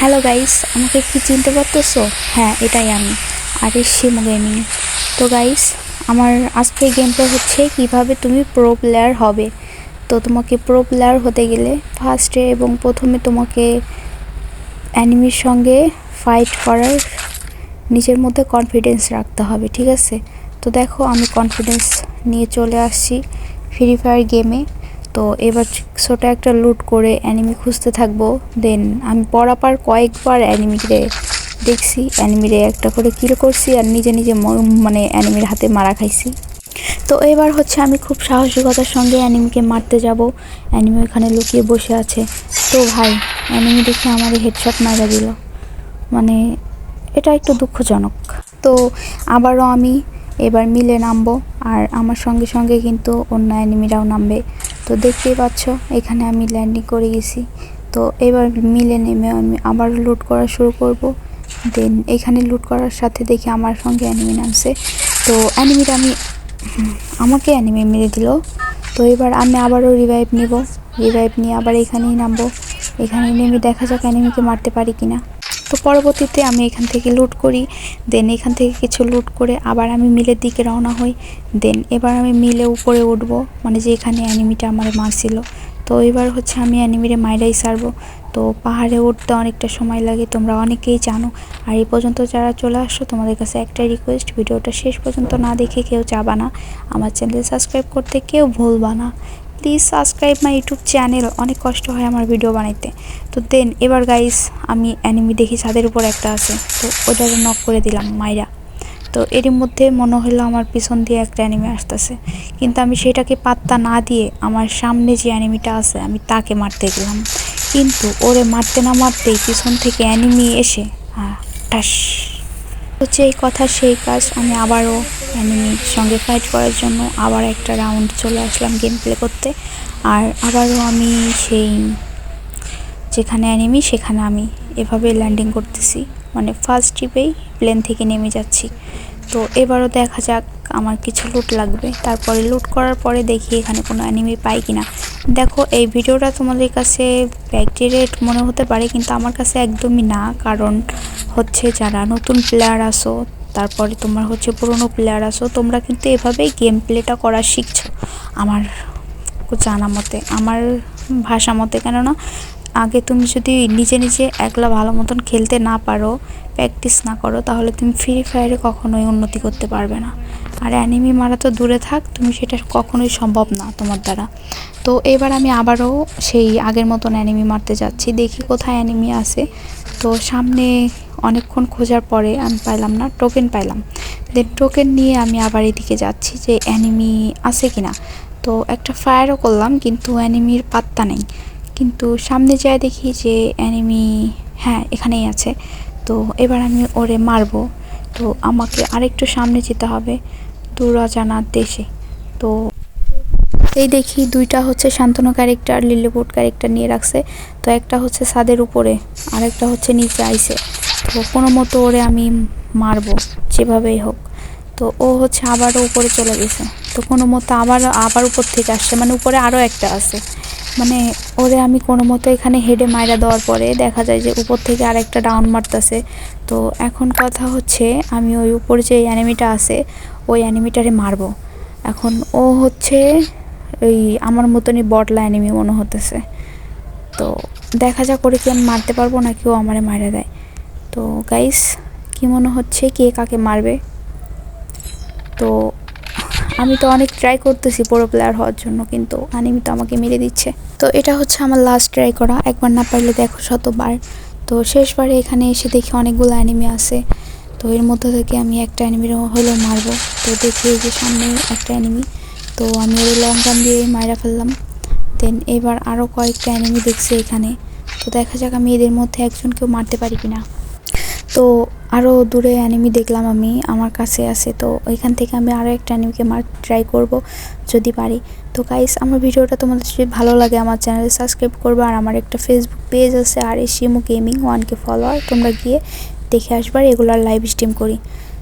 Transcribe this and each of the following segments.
Hello guys আমাকে কি চিনতে পারতেছো? হ্যাঁ এটাই আমি। আর শিমু গেমিং তো গাইস আমার আজকের গেমটা হচ্ছে কীভাবে তুমি প্রো প্লেয়ার হবে। তো, তোমাকে প্রো প্লেয়ার হতে গেলে ফার্স্টে এবং প্রথমে তোমাকে অ্যানিমির সঙ্গে ফাইট করার নিজের মধ্যে কনফিডেন্স রাখতে হবে, ঠিক আছে? তো, দেখো, আমি কনফিডেন্স নিয়ে চলে আসছি ফ্রি ফায়ার গেমে তো এবার ছোটো একটা লুট করে অ্যানিমি খুঁজতে থাকব। দেন আমি পরাপার কয়েকবার অ্যানিমিরে দেখছি অ্যানিমিরে একটা করে কিল করছি আর নিজে নিজে মানে অ্যানিমির হাতে মারা খাইছি। তো এবার হচ্ছে আমি খুব সাহসিকতার সঙ্গে অ্যানিমিকে মারতে যাব। অ্যানিমি ওখানে লুকিয়ে বসে আছে। তো ভাই অ্যানিমি দেখে আমার হেডশট মারা দিল। মানে এটা একটু দুঃখজনক। তো আবারও আমি এবার মিলে নামবো আর আমার সঙ্গে সঙ্গে কিন্তু অন্য অ্যানিমিরাও নামবে। তো দেখতেই পাচ্ছ, এখানে আমি ল্যান্ডিং করে গেছি। তো এবার মিলে নেমে আমি আবার লুট করা শুরু করব। দেন এখানে লুট করার সাথে দেখি আমার সঙ্গে অ্যানিমি নামছে। তো অ্যানিমিটা আমি, আমাকে অ্যানিমি মেরে দিল। তো এবার আমি আবারও রিভাইভ নিব। রিভাইভ নিয়ে আবার এখানেই নামবো। এখানে নেমে দেখা যাক অ্যানিমিকে মারতে পারি কিনা। তো পরবর্তীতে আমি এখান থেকে লুট করি দেন এখান থেকে কিছু লুট করে আবার আমি মিলের দিকে রওনা হই দেন এবার আমি মিলে উপরে উঠব মানে যে এখানে অ্যানিমিটা আমার মারছিল। তো এবার হচ্ছে আমি অ্যানিমিরে মাইরাই সারবো। তো পাহাড়ে উঠতে অনেকটা সময় লাগে, তোমরা অনেকেই জানো। আর এই পর্যন্ত যারা চলে আসছো, তোমাদের কাছে একটাই রিকোয়েস্ট ভিডিওটা শেষ পর্যন্ত না দেখে কেউ চাবা না। আমার চ্যানেল সাবস্ক্রাইব করতে কেউ ভুলবা না। Please subscribe my YouTube channel অনেক কষ্ট হয় আমার ভিডিও বানাইতে। তো দেন এবার গাইস আমি অ্যানিমি দেখি ছাদের উপর একটা আছে। তো ওটাকে নক করে দিলাম মাইরা। তো এরই মধ্যে মনে হলো আমার পিছন দিয়ে একটা অ্যানিমি আসতেছে। কিন্তু আমি সেটাকে পাত্তা না দিয়ে আমার সামনে যে অ্যানিমিটা আছে, আমি তাকে মারতে গেলাম। কিন্তু ওরে মারতে না মারতেই পিছন থেকে অ্যানিমি এসে হ্যাঁ ঠাস। হচ্ছে এই কথা, সেই কাজ আমি আবারও অ্যানিমির সঙ্গে ফাইট করার জন্য আবার একটা রাউন্ড চলে আসলাম গেম প্লে করতে। আর আবারও আমি সেই যেখানে অ্যানিমি সেখানে আমি এভাবে ল্যান্ডিং করতেছি। মানে ফার্স্ট ট্রিপেই প্লেন থেকে নেমে যাচ্ছি। তো এবারও দেখা যাক আমার কিছু লুট লাগবে। তারপরে লুট করার পরে দেখি এখানে কোনো অ্যানিমি পাই কি না দেখো, এই ভিডিওটা তোমাদের কাছে ব্যাকটেরিয়েট মনে হতে পারে, কিন্তু আমার কাছে একদমই না। কারণ হচ্ছে যারা নতুন প্লেয়ার আসো তারপরে তোমার হচ্ছে পুরনো প্লেয়ার আসো তোমরা কিন্তু এভাবেই গেম প্লেটা করা শিখছো। আমার জানা মতে, আমার ভাষা মতে, কেননা আগে তুমি যদি নিজে নিজে একলা ভালো মতন খেলতে না পারো প্র্যাকটিস না করো, তাহলে তুমি ফ্রি ফায়ারে কখনোই উন্নতি করতে পারবে না। আর অ্যানিমি মারা তো দূরে থাক, তুমি সেটা কখনোই সম্ভব না তোমার দ্বারা। তো এবার আমি আবারও সেই আগের মতন অ্যানিমি মারতে যাচ্ছি, দেখি কোথায় অ্যানিমি আছে তো সামনে অনেকক্ষণ খোঁজার পরে আমি পাইলাম না টোকেন পাইলাম। দেন টোকেন নিয়ে আমি আবার এদিকে যাচ্ছি যে অ্যানিমি আছে কিনা। তো একটা ফায়ারও করলাম, কিন্তু অ্যানিমির পাত্তা নেই। কিন্তু সামনে যায় দেখি যে অ্যানিমি হ্যাঁ এখানেই আছে। তো এবার আমি ওরে মারবো। তো আমাকে আরেকটু সামনে যেতে হবে দূর অজানার দেশে। তো এই দেখি দুইটা হচ্ছে শান্তনু ক্যারেক্টার লিলিপুট ক্যারেক্টার নিয়ে রাখছে। তো একটা হচ্ছে ছাদের উপরে আর একটা হচ্ছে নিচে আইসে। তো কোনো মতো ওরে আমি মারবো, যেভাবেই হোক। তো ও হচ্ছে আবারও উপরে চলে গেছে। তো কোনো মতো আবার আবার উপর থেকে আসছে। মানে উপরে আরও একটা আছে। মানে ওরে আমি কোনো মতো এখানে হেডে মাইরা দেওয়ার পরে দেখা যায় যে উপর থেকে আরেকটা ডাউন মারতেছে। তো এখন কথা হচ্ছে, আমি ওই উপরে যে অ্যানিমিটা আছে, ওই অ্যানিমিটারে মারবো। এখন ও হচ্ছে ওই আমার মতনই বটলা অ্যানিমি মনে হতেছে। তো দেখা যাক করে কি আমি মারতে পারব না কেউ আমারে মারা দেয়। তো গাইস কি মনে হচ্ছে কে কাকে মারবে? তো আমি তো অনেক ট্রাই করতেছি পুরো প্লেয়ার হওয়ার জন্য, কিন্তু অ্যানিমি তো আমাকে মেরে দিচ্ছে। তো এটা হচ্ছে আমার লাস্ট ট্রাই করা, একবার না পারলে দেখো শতবার। তো শেষবারে এখানে এসে দেখি অনেকগুলো অ্যানিমি আছে, তো এর মধ্যে থেকে আমি একটা অ্যানিমির হলেও মারবো। তো দেখি যে সামনে একটা অ্যানিমি তো আমি ওই লং গান দিয়ে মাইরা ফেললাম। দেন এবার আরও কয়েকটা অ্যানিমি দেখছি এখানে, তো দেখা যাক আমি এদের মধ্যে একজনকেও মারতে পারি কিনা। তো আরও দূরে অ্যানিমি দেখলাম আমি, আমার কাছে আছে, তো ওইখান থেকে আমি আরও একটা অ্যানিমিকে মার ট্রাই করব যদি পারি। তো গাইস আমার ভিডিওটা তোমাদের যদি ভালো লাগে আমার চ্যানেলে সাবস্ক্রাইব করবে, আর আমার একটা ফেসবুক পেজ আছে, আর এসিএমও গেমিং ওয়ানকে ফলোয়ার তোমরা গিয়ে দেখে আসবার রেগুলার লাইভ স্ট্রিম করি।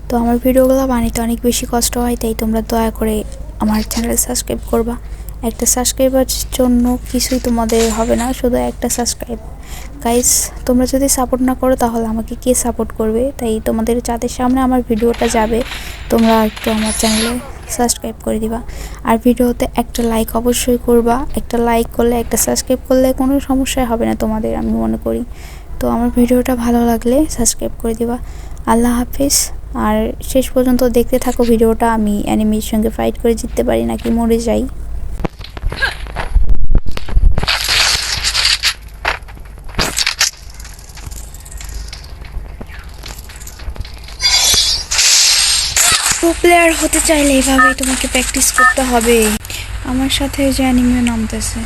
তো আমার ভিডিওগুলো বানাইতে অনেক বেশি কষ্ট হয়, তাই তোমরা দয়া করে আমার চ্যানেলে সাবস্ক্রাইব করবা। একটা সাবস্ক্রাইবার জন্য কিছুই তোমাদের হবে না, শুধু একটা সাবস্ক্রাইব গাইস তোমরা যদি সাপোর্ট না করো তাহলে আমাকে কে সাপোর্ট করবে? তাই তোমাদের যাদের সামনে আমার ভিডিওটা যাবে, তোমরা একটু আমার চ্যানেলে সাবস্ক্রাইব করে দিবা। আর ভিডিওতে একটা লাইক অবশ্যই করবা। একটা লাইক করলে, একটা সাবস্ক্রাইব করলে কোনো সমস্যাই হবে না তোমাদের, আমি মনে করি। তো আমার ভিডিওটা ভালো লাগলে সাবস্ক্রাইব করে দিবা। আল্লাহ হাফিজ। আর শেষ পর্যন্ত দেখতে থাকো ভিডিওটা, আমি অ্যানিমির সঙ্গে ফাইট করে জিততে পারি নাকি মরে যাই। প্রো প্লেয়ার হতে চাইলে এইভাবেই তোমাকে প্র্যাকটিস করতে হবে। আমার সাথে যে অ্যানিমিও নামতেছে।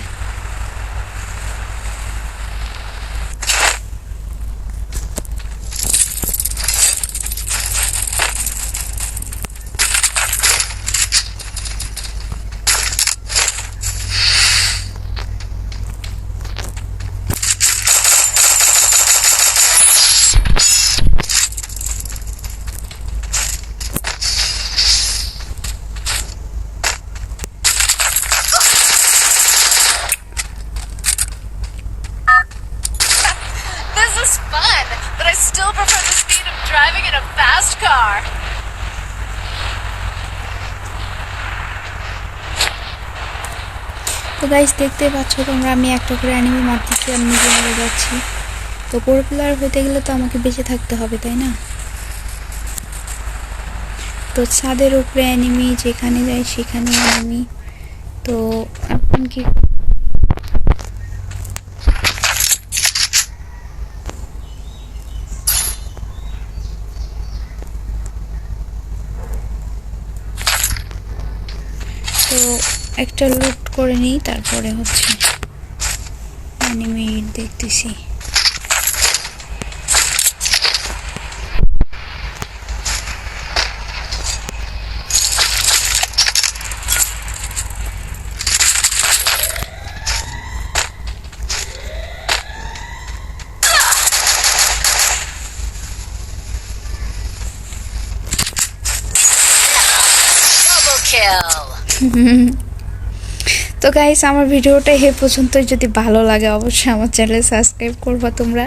তো গাইস দেখতে পাচ্ছ তোমরা, আমি একটা করে অ্যানিমি মারতেছি, আমি নিজে মরে যাচ্ছি। তো প্রো প্লেয়ার হতে গেলে তো আমাকে বেঁচে থাকতে হবে, তাই না? তো ছাদের উপরে অ্যানিমি যেখানে যাই সেখানে অ্যানিমি তো এখন কি তো একটা লুট করে নিই তারপরে হচ্ছে অ্যানিমি দেখতেছি kill. তো গাইস আমার ভিডিওটা এ পর্যন্ত যদি ভালো লাগে, অবশ্যই আমার চ্যানেল সাবস্ক্রাইব করবা তোমরা।